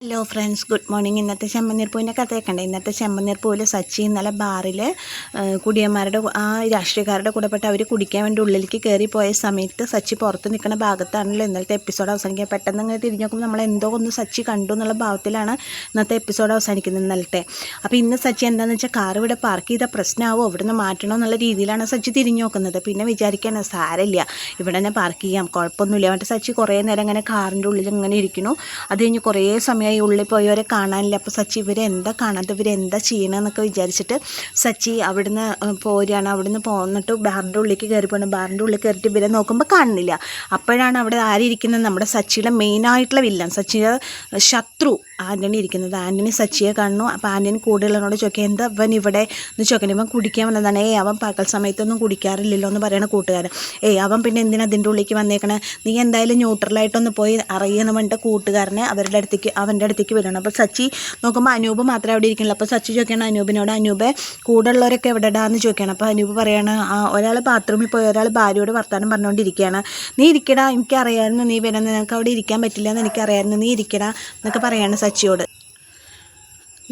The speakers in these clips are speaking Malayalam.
ഹലോ ഫ്രണ്ട്സ് ഗുഡ് മോർണിംഗ് ഇന്നത്തെ ചെമ്മനീർ പൂവിന്റെ കഥയൊക്കെ ഇന്നത്തെ ചെമ്മനീർ പൂവിൽ സച്ചി ഇന്നലെ ബാറിൽ കുടിയന്മാരുടെ ആ രാഷ്ട്രീയക്കാരുടെ കൂടെപ്പെട്ട് അവർ കുടിക്കാൻ വേണ്ടി ഉള്ളിലേക്ക് കയറി പോയ സമയത്ത് സച്ചി പുറത്ത് നിൽക്കുന്ന ഭാഗത്താണല്ലോ ഇന്നലത്തെ എപ്പിസോഡ് അവസാനിക്കുക പെട്ടെന്ന് ഇങ്ങനെ തിരിഞ്ഞ് നോക്കുമ്പോൾ നമ്മൾ എന്തോ ഒന്ന് സച്ചി കണ്ടു എന്നുള്ള ഭാവത്തിലാണ് ഇന്നത്തെ എപ്പിസോഡ് അവസാനിക്കുന്നത് ഇന്നലത്തെ. അപ്പോൾ ഇന്ന് സച്ചി എന്താണെന്ന് വെച്ചാൽ കാർ ഇവിടെ പാർക്ക് ചെയ്ത പ്രശ്നമാവോ ഇവിടെ നിന്ന് മാറ്റണോ എന്നുള്ള രീതിയിലാണ് സച്ചി തിരിഞ്ഞു നോക്കുന്നത്. പിന്നെ വിചാരിക്കാണ് സാരമില്ല. ഇവിടെ തന്നെ പാർക്ക് ചെയ്യാം. കുഴപ്പമൊന്നുമില്ല. എന്നിട്ട് സച്ചി കുറേ നേരം ഇങ്ങനെ കാറിന്റെ ഉള്ളിൽ ഇങ്ങനെ ഇരിക്കുന്നു. അത് കഴിഞ്ഞ് കുറേ സമയമായി ഉള്ളിൽ പോയവരെ കാണാനില്ല. അപ്പോൾ സച്ചി ഇവരെന്താ കാണാത്ത ഇവരെന്താ ചെയ്യണമെന്നൊക്കെ വിചാരിച്ചിട്ട് സച്ചി അവിടുന്ന് പോരുകയാണ് അവിടുന്ന് പോന്നിട്ട് ബാറിന്റെ ഉള്ളിലേക്ക് കയറി പോകണം ബാറിന്റെ ഉള്ളിൽ കയറിയിട്ട് ഇവരെ നോക്കുമ്പോൾ കാണുന്നില്ല. അപ്പോഴാണ് അവിടെ ആരിയിരിക്കുന്നത് നമ്മുടെ സച്ചിയുടെ മെയിനായിട്ടുള്ള വില്ലൻ സച്ചിയുടെ ശത്രു ആന്റണി ഇരിക്കുന്നത്. ആന്റണി സച്ചിയെ കാണുന്നു. അപ്പോൾ ആന്റണി കൂടുതലുള്ളവരോട് ചോദിക്കുക എന്താ അവൻ ഇവിടെ? എന്ന് ചോദിക്കണം ഇവൻ കുടിക്കാൻ വന്നതാണ്. ഏയ് അവൻ പകൽ സമയത്തൊന്നും കുടിക്കാറില്ലല്ലോ എന്ന് പറയണ കൂട്ടുകാരൻ. ഏ അവൻ പിന്നെ എന്തിനാ അതിന്റെ ഉള്ളിലേക്ക് വന്നേക്കണേ? നീ എന്തായാലും ന്യൂട്രലായിട്ടൊന്ന് പോയി അറിയുന്ന പറഞ്ഞിട്ട് കൂട്ടുകാരനെ അവരുടെ അടുത്തേക്ക് അവന്റെ അടുത്തേക്ക് വരണം. അപ്പോൾ സച്ചി നോക്കുമ്പോൾ അനൂപ് മാത്രമേ അവിടെ ഇരിക്കുന്നുള്ളൂ. അപ്പോൾ സച്ചി ചോദിക്കണം അനൂപിനോട് അനൂപ് കൂടെ ഉള്ളവരൊക്കെ എവിടെടാന്ന് ചോദിക്കണം അപ്പോൾ അനൂപ് പറയാണ് ആ ഒരാൾ ബാത്റൂമിൽ പോയി ഒരാൾ ഭാര്യയോട് വർത്തമാനം പറഞ്ഞുകൊണ്ടിരിക്കുകയാണ്. നീ ഇരിക്കടാ എനിക്കറിയാമായിരുന്നു നീ വരുന്നത്. നിനക്ക് അവിടെ ഇരിക്കാൻ പറ്റില്ല എന്ന് എനിക്കറിയാമായിരുന്നു. നീ ഇരിക്കടാ എന്നൊക്കെ പറയാണ് സച്ചിയോട്.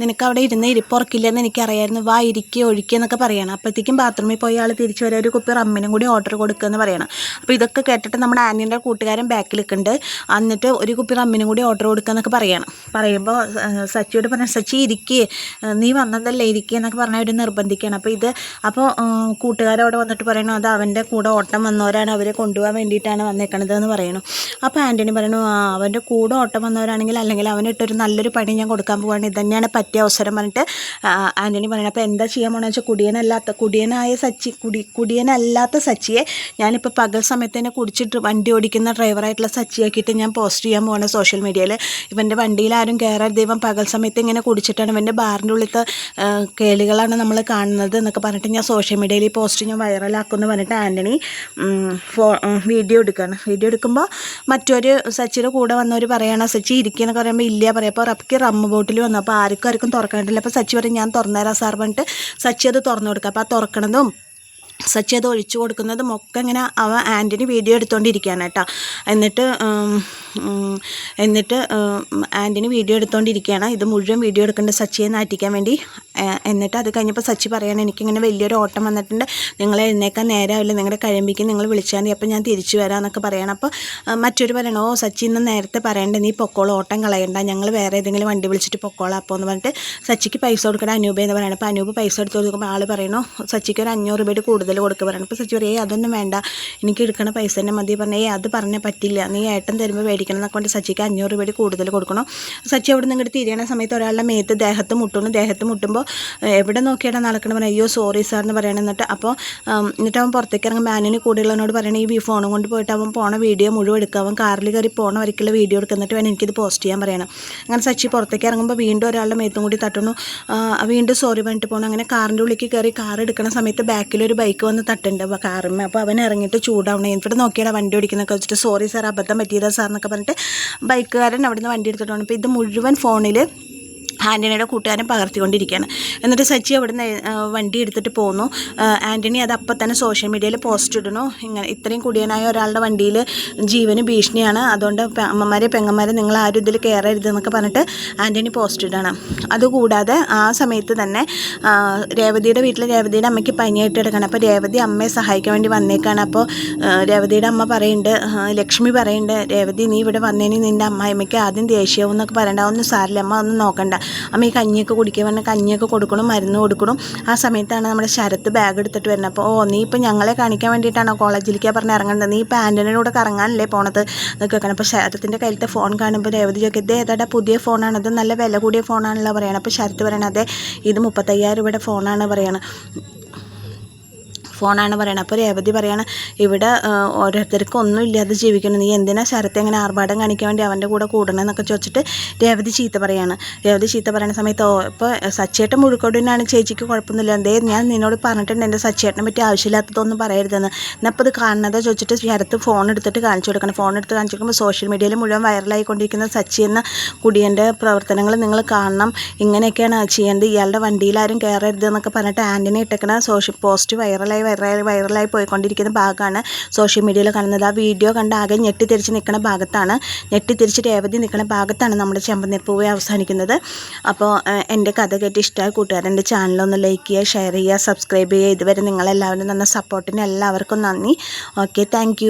നിനക്ക് അവിടെ ഇരുന്ന് ഇരിപ്പുറക്കില്ലെന്ന് എനിക്കറിയായിരുന്നു. വാ ഇരിക്കുക ഒഴിക്കുക എന്നൊക്കെ പറയണം. അപ്പോഴത്തേക്കും ബാത്റൂമിൽ പോയി ആൾ തിരിച്ചു വരെ ഒരു കുപ്പി റമ്മിനും കൂടി ഓർഡർ കൊടുക്കുക എന്ന് പറയണം. അപ്പോൾ ഇതൊക്കെ കേട്ടിട്ട് നമ്മുടെ ആന്റീന്റെ കൂട്ടുകാരൻ ബാക്കിൽ നിൽക്കുന്നുണ്ട്. എന്നിട്ട് ഒരു കുപ്പി റമ്മിനും കൂടി ഓർഡർ കൊടുക്കുക എന്നൊക്കെ പറയണം പറയുമ്പോൾ സച്ചിയോട് പറഞ്ഞ സച്ചി ഇരിക്കേ. നീ വന്നതല്ലേ ഇരിക്കുക എന്നൊക്കെ പറഞ്ഞാൽ അവർ നിർബന്ധിക്കുകയാണ്. അപ്പോൾ ഇത് അപ്പോൾ കൂട്ടുകാരവിടെ വന്നിട്ട് പറയണു അത് അവന്റെ കൂടെ ഓട്ടം വന്നവരാണ്. അവരെ കൊണ്ടുപോകാൻ വേണ്ടിയിട്ടാണ് വന്നേക്കണത് എന്ന് പറയണു. അപ്പോൾ ആന്റണി പറയണു അവന്റെ കൂടെ ഓട്ടം വന്നവരാണെങ്കിൽ അല്ലെങ്കിൽ അവനിട്ടൊരു നല്ലൊരു പണി ഞാൻ കൊടുക്കാൻ പോവാണ്. ഇത് തന്നെയാണ് പറ്റിയ അവസരം പറഞ്ഞിട്ട് ആന്റണി പറയണം അപ്പോൾ എന്താ ചെയ്യാൻ പോകണമെന്ന് വെച്ചാൽ കുടിയനല്ലാത്ത കുടിയനായ സച്ചി കുടി കുടിയനല്ലാത്ത സച്ചിയെ ഞാനിപ്പോൾ പകൽ സമയത്ത് തന്നെ കുടിച്ചിട്ട് വണ്ടി ഓടിക്കുന്ന ഡ്രൈവറായിട്ടുള്ള സച്ചിയാക്കിയിട്ട് ഞാൻ പോസ്റ്റ് ചെയ്യാൻ പോകണം സോഷ്യൽ മീഡിയയിൽ ഇവന്റെ വണ്ടിയിൽ ആരും കയറാതെ ദൈവം പകൽ സമയത്ത് ഇങ്ങനെ കുടിച്ചിട്ടാണ് ഇവന്റെ ബാറിന്റെ ഉള്ളിലത്തെ കേളികളാണ് നമ്മൾ കാണുന്നത് എന്നൊക്കെ പറഞ്ഞിട്ട് ഞാൻ സോഷ്യൽ മീഡിയയിൽ പോസ്റ്റ് ഞാൻ വൈറലാക്കുമെന്ന് പറഞ്ഞിട്ട് ആന്റണി ഫോ വീഡിയോ എടുക്കുകയാണ് വീഡിയോ എടുക്കുമ്പോൾ മറ്റൊരു സച്ചിയുടെ കൂടെ വന്നവർ പറയണം സച്ചി ഇരിക്കുകയെന്നൊക്കെ പറയുമ്പോൾ ഇല്ല പറയാം. അപ്പോൾ റബ്ബിക്ക് റമ്മ് ബോട്ടിൽ വന്നു. അപ്പോൾ ആർക്കും ആർക്കും തുറക്കാണ്ടില്ല അപ്പോൾ സച്ചി പറയും ഞാൻ തുറന്നുതരാം സാർ പറഞ്ഞിട്ട് സച്ചി അത് തുറന്നു കൊടുക്കുക അപ്പോൾ ആ തുറക്കണതും സച്ചി അത് ഒഴിച്ചു കൊടുക്കുന്നതും ഒക്കെ ഇങ്ങനെ അവ ആന്റിന് വീഡിയോ എടുത്തുകൊണ്ടിരിക്കുകയാണ് കേട്ടോ. എന്നിട്ട് എന്നിട്ട് ആന്റിന് വീഡിയോ എടുത്തുകൊണ്ടിരിക്കുകയാണ് ഇത് മുഴുവൻ വീഡിയോ എടുക്കേണ്ട സച്ചിയെ നാറ്റിക്കാൻ വേണ്ടി. എന്നിട്ട് അത് കഴിഞ്ഞപ്പോൾ സച്ചി പറയാണ് എനിക്കിങ്ങനെ വലിയൊരു ഓട്ടം വന്നിട്ടുണ്ട്. നിങ്ങൾ എഴുന്നേക്കാൻ നേരമില്ല നിങ്ങളുടെ കഴിമ്പിക്ക് നിങ്ങൾ വിളിച്ചാൽ മതി. അപ്പോൾ ഞാൻ തിരിച്ചു വരാമെന്നൊക്കെ പറയണം. അപ്പോൾ മറ്റൊരു പറയണം ഓ സച്ചി ഇന്ന് നേരത്തെ പറയണ്ട. നീ പൊക്കോളം. ഓട്ടം കളയണ്ട. ഞങ്ങൾ വേറെ ഏതെങ്കിലും വണ്ടി വിളിച്ചിട്ട് പൊക്കോളാം അപ്പോൾ എന്ന് പറഞ്ഞിട്ട് സച്ചിക്ക് പൈസ കൊടുക്കണം അനൂപ എന്ന് പറയണം. അപ്പോൾ അനൂപ് പൈസ എടുത്ത് കൊടുക്കുമ്പോൾ ആൾ പറയണോ സച്ചിക്ക് ഒരു അഞ്ഞൂറ് രൂപയുടെ കൂടുതൽ കൊടുക്കുക പറയണം അപ്പോൾ സച്ചി പറയും ഏ അതൊന്നും വേണ്ട. എനിക്ക് എടുക്കണ പൈസ തന്നെ മതി. പറഞ്ഞാൽ ഏ അത് പറഞ്ഞാൽ പറ്റില്ല. നീ ഏട്ടൻ തരുമ്പോൾ മേടിക്കണം. എന്നൊക്കെ കൊണ്ട് സച്ചിക്ക് അഞ്ഞൂറ് രൂപയുടെ കൂടുതൽ കൊടുക്കണം. സച്ചി അവിടെ നിന്ന് ഇങ്ങോട്ട് തിരിയണ സമയത്ത് ഒരാളുടെ മേത്ത് ദേഹത്ത് മുട്ടുന്നു. ദേഹത്ത് മുട്ടുമ്പോൾ എവിടെ നോക്കിയാണ് നടക്കണം? പറഞ്ഞാൽ അയ്യോ സോറി സാർ എന്ന് പറയണം എന്നിട്ട് അപ്പോൾ എന്നിട്ട് അവൻ പുറത്തേക്ക് ഇറങ്ങുമ്പോൾ ആനിന് കൂടെയുള്ളവനോട് പറയണേ ഈ ഫോണും കൊണ്ട് പോയിട്ട് അവൻ പോണ വീഡിയോ മുഴുവൻ എടുക്കുക അവൻ കാറിൽ കയറി പോണ വരയ്ക്കുള്ള വീഡിയോ എടുക്കുക എന്നിട്ട് വേണം എനിക്കിത് പോസ്റ്റ് ചെയ്യാൻ പറയണം. അങ്ങനെ സച്ചി പുറത്തേക്ക് ഇറങ്ങുമ്പോൾ വീണ്ടും ഒരാളുടെ മേത്തും കൂടി തട്ടുന്നു. വീണ്ടും സോറി പറഞ്ഞിട്ട് പോകണം അങ്ങനെ കാറിന്റെ ഉള്ളിലേക്ക് കയറി കാർ എടുക്കുന്ന സമയത്ത് ബാക്കിലൊരു ബൈക്ക് വന്ന് തട്ടുണ്ട്? അപ്പോൾ കാറിന്മേ അപ്പോൾ അവൻ ഇറങ്ങിയിട്ട് ചൂടാവണം. എന്നിട്ട് നോക്കിയാൽ വണ്ടി ഓടിക്കുന്നൊക്കെ വെച്ചിട്ട് സോറി സാർ അബദ്ധം പറ്റിയതാ സാർ എന്നൊക്കെ പറഞ്ഞിട്ട് ബൈക്കുകാരൻ അവിടുന്ന് വണ്ടി എടുത്തിട്ടുണ്ട് അപ്പോൾ ഇത് മുഴുവൻ ഫോണിൽ ആന്റണിയുടെ കൂട്ടുകാരൻ പകർത്തിക്കൊണ്ടിരിക്കുകയാണ്. എന്നിട്ട് സച്ചി അവിടുന്ന് വണ്ടി എടുത്തിട്ട് പോന്നു. ആന്റണി അത് അപ്പം തന്നെ സോഷ്യൽ മീഡിയയിൽ പോസ്റ്റ് ഇടുന്നു. ഇങ്ങനെ ഇത്രയും കുടിയനായ ഒരാളുടെ വണ്ടിയിൽ ജീവന് ഭീഷണിയാണ്. അതുകൊണ്ട് അമ്മമാരെ പെങ്ങന്മാരെ നിങ്ങൾ ആരും ഇതിൽ കയറരുത് എന്നൊക്കെ പറഞ്ഞിട്ട് ആന്റണി പോസ്റ്റ് ഇടണം അതുകൂടാതെ ആ സമയത്ത് തന്നെ രേവതിയുടെ വീട്ടിൽ രേവതിയുടെ അമ്മയ്ക്ക് പനിയായിട്ട് എടുക്കണം അപ്പോൾ രേവതി അമ്മയെ സഹായിക്കാൻ വേണ്ടി വന്നേക്കാണ്. അപ്പോൾ രേവതിയുടെ അമ്മ പറയുന്നുണ്ട് ലക്ഷ്മി പറയുന്നുണ്ട് രേവതി നീ ഇവിടെ വന്നേനി നിന്റെ അമ്മായിമ്മയ്ക്ക് ആദ്യം ദേഷ്യവും എന്നൊക്കെ പറയണ്ട ഒന്നും സാരില്ല അമ്മ ഒന്നും നോക്കണ്ട. അമ്മ ഈ കഞ്ഞിയൊക്കെ കുടിക്കാൻ പറഞ്ഞാൽ കഞ്ഞിയൊക്കെ കൊടുക്കണം മരുന്ന് കൊടുക്കണം. ആ സമയത്താണ് നമ്മുടെ ശരത്ത് ബാഗ് എടുത്തിട്ട് വരുന്നത്. അപ്പോൾ ഓ നീ ഇപ്പം ഞങ്ങളെ കാണിക്കാൻ വേണ്ടിയിട്ടാണോ കോളേജിലേക്ക് പറഞ്ഞ് ഇറങ്ങേണ്ടത്? നീ ഇപ്പോൾ ആന്റണിയുടെ കൂടെ കറങ്ങാനല്ലേ പോണത്? എന്നൊക്കെ വെക്കണം അപ്പോൾ ശരത്തിന്റെ കയ്യിലത്തെ ഫോൺ കാണുമ്പോൾ രേവതി ചോദിക്കും ഇത് ഏതാടാ പുതിയ ഫോണാണ് ഇത് നല്ല വില കൂടിയ ഫോണാണല്ലോ പറയണം. അപ്പോൾ ശരത്ത് പറയണത് അതെ ഇത് മുപ്പത്തയ്യായിരം രൂപയുടെ ഫോണാണ് പറയണത് ഫോണാണ് പറയണത്. അപ്പോൾ രേവതി പറയാണ് ഇവിടെ ഓരോരുത്തർക്കും ഒന്നും ഇല്ലാതെ ജീവിക്കണം നീ എന്തിനാ ശരത്തെ ഇങ്ങനെ ആർഭാടം കാണിക്കാൻ വേണ്ടി അവന്റെ കൂടെ കൂടണം എന്നൊക്കെ ചോദിച്ചിട്ട് രേവതി ചീത്ത പറയാണ്. രേവതി ചീത്ത പറയുന്ന സമയത്ത് ഇപ്പോൾ സച്ചേട്ടൻ മുഴുക്കോടിനാണ് ചേച്ചിക്ക് കുഴപ്പമൊന്നുമില്ല. എന്തേ ഞാൻ നിന്നോട് പറഞ്ഞിട്ടുണ്ട് എന്റെ സച്ചേട്ടനെ പറ്റി ആവശ്യമില്ലാത്തതൊന്നും പറയരുതെന്ന്. എന്നപ്പോൾ ഇത് കാണുന്നതോ ചോദിച്ചിട്ട് ശരത്ത് ഫോൺ എടുത്തിട്ട് കാണിച്ചു കൊടുക്കണം. ഫോൺ എടുത്ത് കാണിച്ചു കൊടുക്കുമ്പോൾ സോഷ്യൽ മീഡിയയിൽ മുഴുവൻ വൈറലായിക്കൊണ്ടിരിക്കുന്ന സച്ചി എന്ന കുടിയന്റെ പ്രവർത്തനങ്ങൾ നിങ്ങൾ കാണണം. ഇങ്ങനെയൊക്കെയാണ് ചെയ്യേണ്ടത്. ഇയാളുടെ വണ്ടിയിലാരും കയറരുത് എന്നൊക്കെ പറഞ്ഞിട്ട് ആന്റിനെ ഇട്ടേക്കണ സോഷ്യൽ പോസ്റ്റ് വൈറലായി വൈറൽ വൈറലായി പോയിക്കൊണ്ടിരിക്കുന്ന ഭാഗമാണ് സോഷ്യൽ മീഡിയയിൽ കാണുന്നത്. ആ വീഡിയോ കണ്ട് ആകെ ഞെട്ടിത്തിരിച്ച് നിൽക്കുന്ന ഭാഗത്താണ്. ഞെട്ടിത്തിരിച്ച് രേവതി നിൽക്കുന്ന ഭാഗത്താണ് നമ്മുടെ ചെമ്പന്നിപ്പൂവ് അവസാനിക്കുന്നത്. അപ്പോൾ എന്റെ കഥ കേട്ട് ഇഷ്ടമായ കൂട്ടുകാർ എന്റെ ചാനലൊന്ന് ലൈക്ക് ചെയ്യുക ഷെയർ ചെയ്യുക സബ്സ്ക്രൈബ് ചെയ്യുക. ഇതുവരെ നിങ്ങളെല്ലാവരും തന്ന സപ്പോർട്ടിന് എല്ലാവർക്കും നന്ദി. Okay thank